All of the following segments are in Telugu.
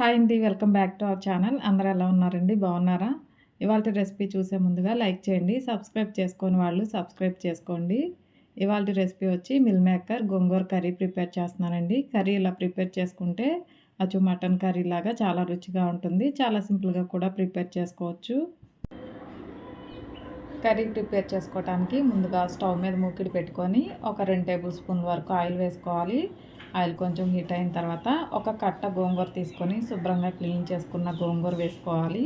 హాయ్ అండి welcome back to our channel. అందరూ ఎలా ఉన్నారండి? బాగున్నారా? ఇవాళ రెసిపీ చూసే ముందుగా లైక్ చేయండి సబ్స్క్రైబ్ చేసుకొని వాళ్ళు సబ్స్క్రైబ్ చేసుకోండి. ఇవాళ రెసిపీ వచ్చి మిల్ మేకర్ గోంగూర కర్రీ ప్రిపేర్ చేస్తున్నానండి. కర్రీ ఇలా ప్రిపేర్ చేసుకుంటే అచ్చు మటన్ కర్రీ లాగా చాలా రుచిగా ఉంటుంది. చాలా సింపుల్గా కూడా ప్రిపేర్ చేసుకోవచ్చు. కర్రీ ప్రిపేర్ చేసుకోవడానికి ముందుగా స్టవ్ మీద మూకిడి పెట్టుకొని ఒక రెండు టేబుల్ స్పూన్ వరకు ఆయిల్ వేసుకోవాలి. ఆయిల్ కొంచెం హీట్ అయిన తర్వాత ఒక కట్ట గోంగూర తీసుకొని శుభ్రంగా క్లీన్ చేసుకున్న గోంగూర వేసుకోవాలి.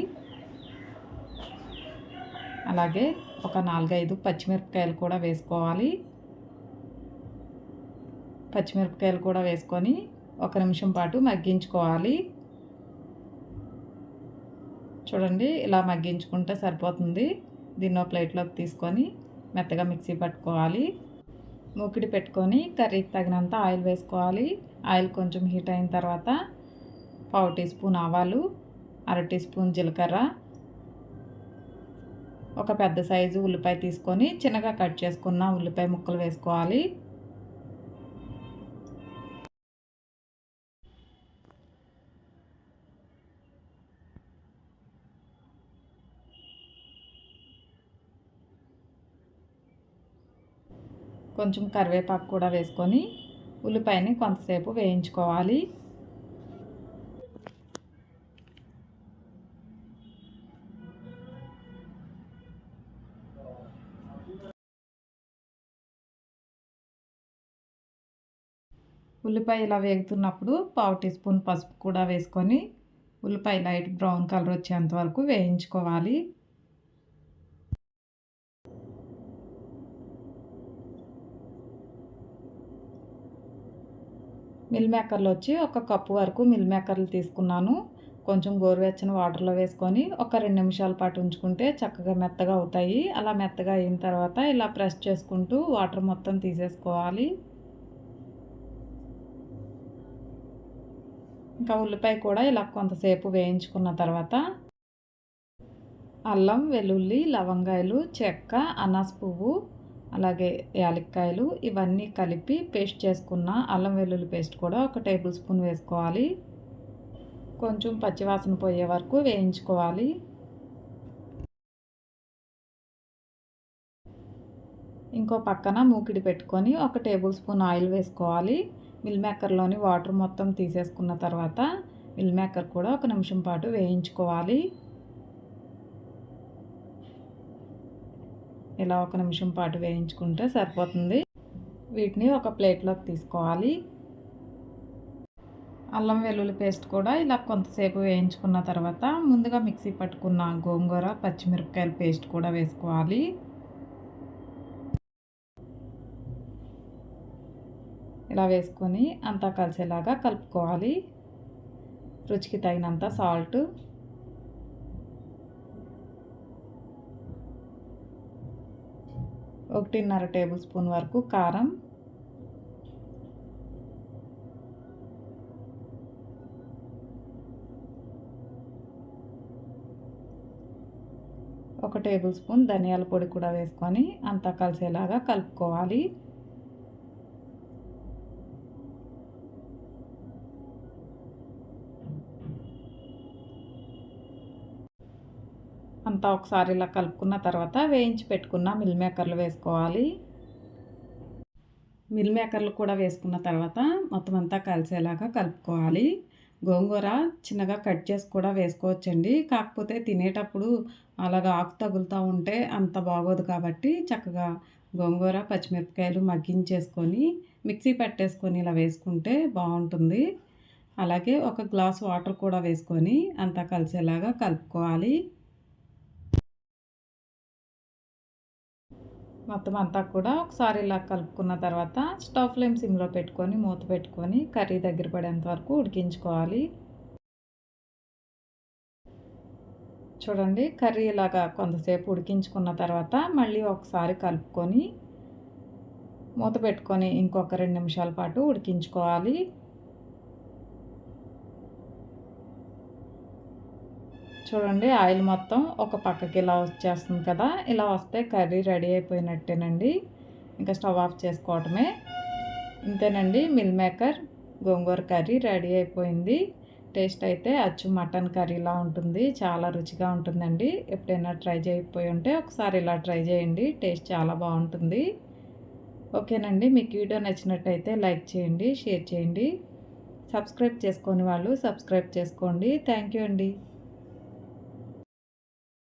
అలాగే ఒక నాలుగైదు పచ్చిమిరపకాయలు కూడా వేసుకోవాలి. పచ్చిమిరపకాయలు కూడా వేసుకొని ఒక నిమిషం పాటు మగ్గించుకోవాలి. చూడండి ఇలా మగ్గించుకుంటే సరిపోతుంది. దీన్నో ప్లేట్లోకి తీసుకొని మెత్తగా మిక్సీ పట్టుకోవాలి. మూకిడి పెట్టుకొని కర్రీకి తగినంత ఆయిల్ వేసుకోవాలి. ఆయిల్ కొంచెం హీట్ అయిన తర్వాత పావు టీ స్పూన్ ఆవాలు అర టీ స్పూన్ జీలకర్ర ఒక పెద్ద సైజు ఉల్లిపాయ తీసుకొని చిన్నగా కట్ చేసుకున్న ఉల్లిపాయ ముక్కలు వేసుకోవాలి. కొంచెం కరివేపాకు కూడా వేసుకొని ఉల్లిపాయని కొంతసేపు వేయించుకోవాలి. ఉల్లిపాయ ఇలా వేగుతున్నప్పుడు పావు టీ స్పూన్ పసుపు కూడా వేసుకొని ఉల్లిపాయ లైట్ బ్రౌన్ కలర్ వచ్చేంత వరకు వేయించుకోవాలి. మిల్ మేకర్లు వచ్చి ఒక కప్పు వరకు మిల్ మేకర్లు తీసుకున్నాను. కొంచెం గోరువెచ్చని వాటర్లో వేసుకొని ఒక రెండు నిమిషాల పాటు ఉంచుకుంటే చక్కగా మెత్తగా అవుతాయి. అలా మెత్తగా అయిన తర్వాత ఇలా ప్రెస్ చేసుకుంటూ వాటర్ మొత్తం తీసేసుకోవాలి. ఇంకా ఉల్లిపాయ కూడా ఇలా కొంతసేపు వేయించుకున్న తర్వాత అల్లం వెల్లుల్లి లవంగాయలు చెక్క అనాస్ పువ్వు అలాగే యాలక్కాయలు ఇవన్నీ కలిపి పేస్ట్ చేసుకున్న అల్లం వెల్లుల్లి పేస్ట్ కూడా ఒక టేబుల్ స్పూన్ వేసుకోవాలి. కొంచెం పచ్చివాసన పోయే వరకు వేయించుకోవాలి. ఇంకో పక్కన మూకిడి పెట్టుకొని ఒక టేబుల్ స్పూన్ ఆయిల్ వేసుకోవాలి. మిల్ మేకర్లోని వాటర్ మొత్తం తీసేసుకున్న తర్వాత మిల్ మేకర్ కూడా ఒక నిమిషం పాటు వేయించుకోవాలి. ఇలా ఒక నిమిషం పాటు వేయించుకుంటే సరిపోతుంది. వీటిని ఒక ప్లేట్లోకి తీసుకోవాలి. అల్లం వెల్లుల్లి పేస్ట్ కూడా ఇలా కొంతసేపు వేయించుకున్న తర్వాత ముందుగా మిక్సీ పట్టుకున్న గోంగూర పచ్చిమిరపకాయల పేస్ట్ కూడా వేసుకోవాలి. ఇలా వేసుకొని అంతా కలిసేలాగా కలుపుకోవాలి. రుచికి తగినంత సాల్ట్ ఒకటిన్నర టేబుల్ స్పూన్ వరకు కారం. ఒక టేబుల్ స్పూన్ ధనియాల పొడి కూడా వేసుకొని అంతా కలిసేలాగా కలుపుకోవాలి. అంతా ఒకసారి ఇలా కలుపుకున్న తర్వాత వేయించి పెట్టుకున్న మిల్ మేకర్లు వేసుకోవాలి. మిల్ మేకర్లు కూడా వేసుకున్న తర్వాత మొత్తం అంతా కలిసేలాగా కలుపుకోవాలి. గోంగూర చిన్నగా కట్ చేసి కూడా వేసుకోవచ్చండి. కాకపోతే తినేటప్పుడు అలాగా ఆకు తగులుతూ ఉంటే అంత బాగోదు కాబట్టి చక్కగా గోంగూర పచ్చిమిరపకాయలు మగ్గించేసుకొని మిక్సీ పట్టేసుకొని ఇలా వేసుకుంటే బాగుంటుంది. అలాగే ఒక గ్లాస్ వాటర్ కూడా వేసుకొని అంతా కలిసేలాగా కలుపుకోవాలి. మొత్తం అంతా కూడా ఒకసారి ఇలా కలుపుకున్న తర్వాత స్టవ్ ఫ్లేమ్ సిమ్లో పెట్టుకొని మూత పెట్టుకొని కర్రీ దగ్గర పడేంత వరకు ఉడికించుకోవాలి. చూడండి కర్రీ ఇలాగా కొంతసేపు ఉడికించుకున్న తర్వాత మళ్ళీ ఒకసారి కలుపుకొని మూత పెట్టుకొని ఇంకొక రెండు నిమిషాల పాటు ఉడికించుకోవాలి. చూడండి ఆయిల్ మొత్తం ఒక పక్కకి ఇలా వచ్చేస్తుంది కదా. ఇలా వస్తే కర్రీ రెడీ అయిపోయినట్టేనండి. ఇంకా స్టవ్ ఆఫ్ చేసుకోవటమే. ఇంతేనండి మిల్ మేకర్ గోంగూర కర్రీ రెడీ అయిపోయింది. టేస్ట్ అయితే అచ్చు మటన్ కర్రీలా ఉంటుంది. చాలా రుచిగా ఉంటుందండి. ఎప్పుడైనా ట్రై చేయకపోయి ఉంటే ఒకసారి ఇలా ట్రై చేయండి. టేస్ట్ చాలా బాగుంటుంది. ఓకేనండి మీకు వీడియో నచ్చినట్టయితే లైక్ చేయండి షేర్ చేయండి. సబ్స్క్రైబ్ చేసుకొని వాళ్ళు సబ్స్క్రైబ్ చేసుకోండి. థ్యాంక్ యూ అండి.